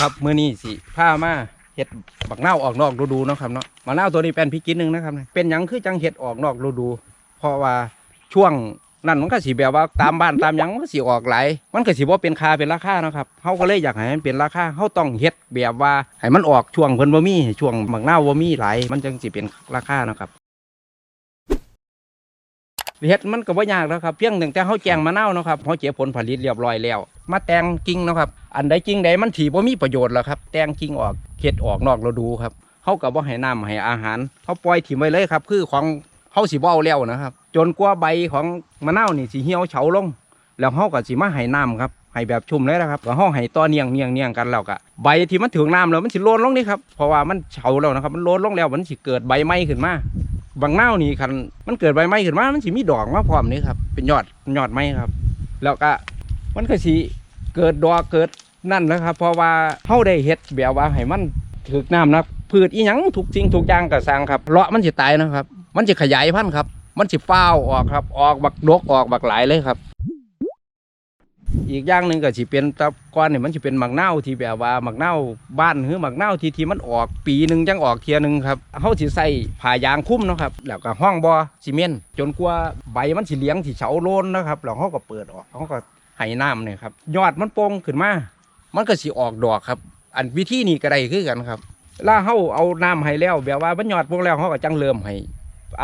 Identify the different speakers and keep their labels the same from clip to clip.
Speaker 1: ครับมื้อนี้สิพามาเฮ็ดบักนาออกนอกฤดูเนาะครับเนาะมะนาวตัวนี้เป็นพิกินหนึ่งนะครับ เป็นหยังคือจังเฮ็ดออกนอกฤดู เพราะว่าช่วงนั้นมันก็สิแบบว่าตามบ้านตามยังมันก็สิออกไหลมันก็สิบ่เป็นคาเป็นราคาเนาะครับเฮาก็เลยอยากให้มันเป็นราคาเฮาต้องเฮ็ดแบบว่าให้มันออกช่วงเพิ่นบ่มีช่วงบักนาวบ่มีไหลมันจึงสิเป็นราคาเนาะครับ เฮ็ดมันก็บ่ยากแล้วครับเพียงแต่งแต่เฮาแจงมะนาวเนาะครับเฮาเก็บผลผลิตเรียบร้อยแล้ว มาแตงกิ่งเนาะครับอันใดกิ่งใดมันถีบ่มีประโยชน์แล้วครับแตงกิ่งออกเฮ็ดออกนอกฤดูครับเฮาก็บ่ให้น้ำให้อาหารเฮาปล่อยถิ่มไว้เลยครับ คือของเฮาสิบ่เอาแล้วนะครับ จนกว่าใบของมะนาวนี่สิเหี่ยวเฉาลง แล้วเฮาก็สิมาให้น้ำครับให้แบบชุ่มเลยนะครับก็เฮาให้ต่อเนียงเนียงเนียงกันแล้วก็ใบที่มันถึงน้ำแล้วมันสิโลนลงนี่ครับเพราะว่ามันเฉาแล้วนะครับมันโลนลงแล้วมันสิเกิดใบไม้ขึ้นมา บางเน่านี่คันมันเกิดใบไม้ขึ้นมา มันสิมีดอกมาพร้อมนี่ครับ เป็นยอดยอดไม้ครับ แล้วก็มันก็สิเกิดดอกเกิดนั่นนะครับ เพราะว่าเฮาได้เฮ็ดแบบว่าให้มันถึกน้ำนะพืชอีหยังถูกสิ่งถูกอย่างก็สร้างครับเลาะมันจะตายนะครับ มันจะขยายพันธุ์ครับ มันสิฟ้าออกครับ ออกบักดกออกบักหลายเลยครับ อีกอย่างหนึ่งก็สิเป็นตะก้อนเนี่ยมันสิเป็นหมักเน่าวที่แบบว่าหมักเน่าวบ้านหรือหมักเน่าวที่ที่มันออกปีหนึ่งจังออกเทียหนึ่งครับเฮาสิใส่ผ้ายางคุ้มเนาะครับแล้วก็ห้องบ่อซีเมนต์จนกว่าใบมันสิเลี้ยงที่เฉาโลนนะครับแล้วเฮาก็เปิดออกเฮาก็ให้น้ำเนี่ยครับยอดมันโป่งขึ้นมามันก็สิออกดอกครับ อันวิธีนี้ก็ได้คือกันครับล่าเฮาเอาน้ำให้แล้วแบบว่ามันยอดโป่งแล้วเฮาก็จังเริ่มให้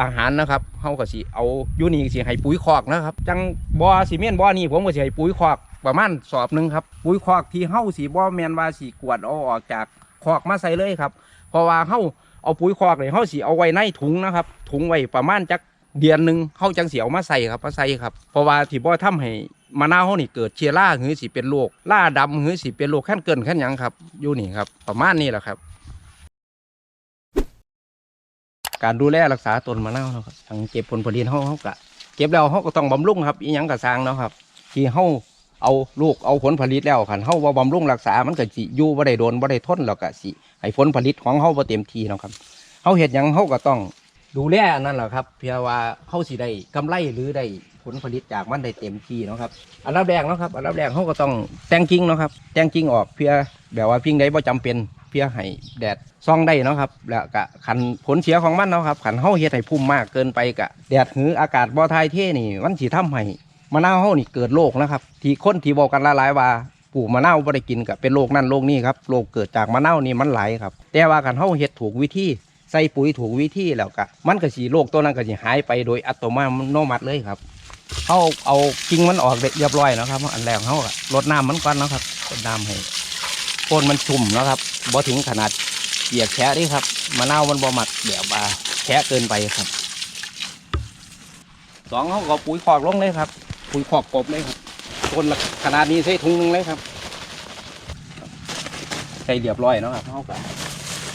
Speaker 1: อาหารนะครับเขาก็สิเอายูนี่สิให้ปุ๋ยคอกนะครับจังบ่อซีเมนต์บ่อนี่ผมก็สิให้ปุ๋ยคอกประมาณสอบหนึ่งครับปุ๋ยคอกที่เฮาสิบ่แมนว่าสิกวดเอาออกจากคอกมาใส่เลยครับ เพราะว่าเฮาเอาปุ๋ยคอกเลยเฮาสิเอาไว้ในถุงนะครับ ถุงไว้ประมาณจักเดือนหนึ่งเฮาจังสิเอามาใส่ครับมาใส่ครับ เพราะว่าที่บ่ทำให้มะนาวเฮานี่เกิดเชื้อราหรือสิเป็นโรคล่าดำหรือสิเป็นโรคแค่นเกินแค่นยังครับอยู่นี่ครับประมาณนี้แหละครับ การดูแลรักษาต้นมะนาวเนาะครับทางเก็บผลผลิตเฮาเฮาก็เก็บแล้วเฮาก็ต้องบำรุงครับอีหยังก็สร้างเนาะครับ ที่เฮาเอาลูกเอาผลผลิตแล้วคันเฮาบ่บำรุงรักษา มันก็สิอยู่บ่ได้โดนบ่ได้ทนแล้วก็สิให้ผลผลิตของเฮาบ่เต็มที่เนาะครับเฮาเฮ็ดหยังเฮาก็ต้องดูแลอันนั่นแหละครับ เพื่อว่าเฮาสิได้กำไรหรือได้ผลผลิตจากมันได้เต็มที่เนาะครับอันดับแรกเนาะครับอันดับแรกเฮาก็ต้องแต่งกิ่งเนาะครับแต่งกิ่งออกเพื่อแบบว่ากิ่งใดบ่จำเป็น พื่อให้แดดซ่องได้เนาะครับ แล้วก็ขันผลเสียของมันเนาะครับขันเฮาเฮ็ดให้พุ่มมากเกินไปกะแดดหืออากาศบ่ทายเท่นี่มันสิทำให้มะนาวเฮานี่เกิดโรคนะครับ ที่คนที่บอกกันหลายๆว่าปลูกมะนาวบ่ได้กินก็เป็นโรคนั่นโรคนี้ครับโรคเกิดจากมะนาวนี่มันหลายครับ แต่ว่าคันเฮาเฮ็ดถูกวิธีใส่ปุ๋ยถูกวิธีแล้วก็มันก็สิโรคตัวนั้นก็สิหายไปโดยอัตโนมัติเลยครับเฮาเอากิ่งมันออกเรียบร้อยแล้วครับ อันแรกเฮาก็รดน้ำมันก่อนนะครับรดน้ำให้ต้นมันชุ่มนะครับ บ่ถึงขนาดเปียกแฉะนี่ครับมะนาวมันบ่หมักแบบว่าแฉะเกินไปครับสองเขาก็ปุ๋ยคอกลงเลยครับ ปุ๋ยคอกกบเลยครับต้นขนาดนี้ใส่ถุงหนึงเลยครับใส่เรียบร้อยเนาะครับเขาก็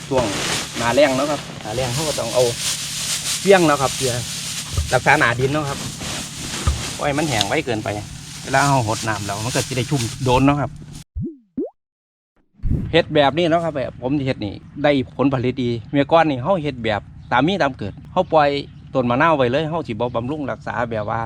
Speaker 1: ช่วงหนาแรงเนาะครับหนาแรงเขาก็ต้องเอาเฟี้ยงเนาะครับเพื่อรักษาหนาดินเนาะครับปล่อยมันแห้งไว้เกินไปเวลาเขาหดน้ำแล้วมันก็จะได้ชุ่มโดนเนาะครับ เฮ็ดแบบนี้เนาะครับแบบผมเฮ็ดนี่ได้ผลผลิตดี เมื่อก่อนนี่เฮาเฮ็ดแบบตามมีตามเกิดเฮาปล่อยต้นมะนาวไว้เลยเฮาสิบ่บำรุงรักษาแบบว่า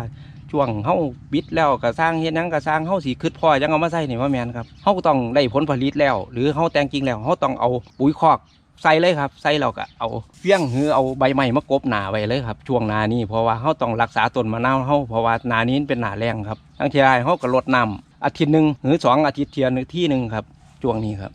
Speaker 1: ช่วงเฮาปิดแล้วก็สร้างเฮ็ดหยังก็สร้างเฮาสิคิดพอจังเอามาใส่นี่ว่าแม่นครับเฮาต้องได้ผลผลิตแล้ว หรือเฮาแต่งกิ่งแล้วเฮาต้องเอาปุ๋ยคอกใส่เลยครับใส่แล้วก็เอาเฟี้ยงหรือเอาใบไม้มากบหนาไว้เลยครับ ช่วงนานี้เพราะว่าเฮาต้องรักษาต้นมะนาวเฮาเพราะว่านานี้เป็นหนาแรงครับทั้งที่ไรเฮาก็ลดน้ำอาทิตย์หนึ่งหรือสองอาทิตย์เทียหนึงที่หนึงครับช่วงนี้ครับ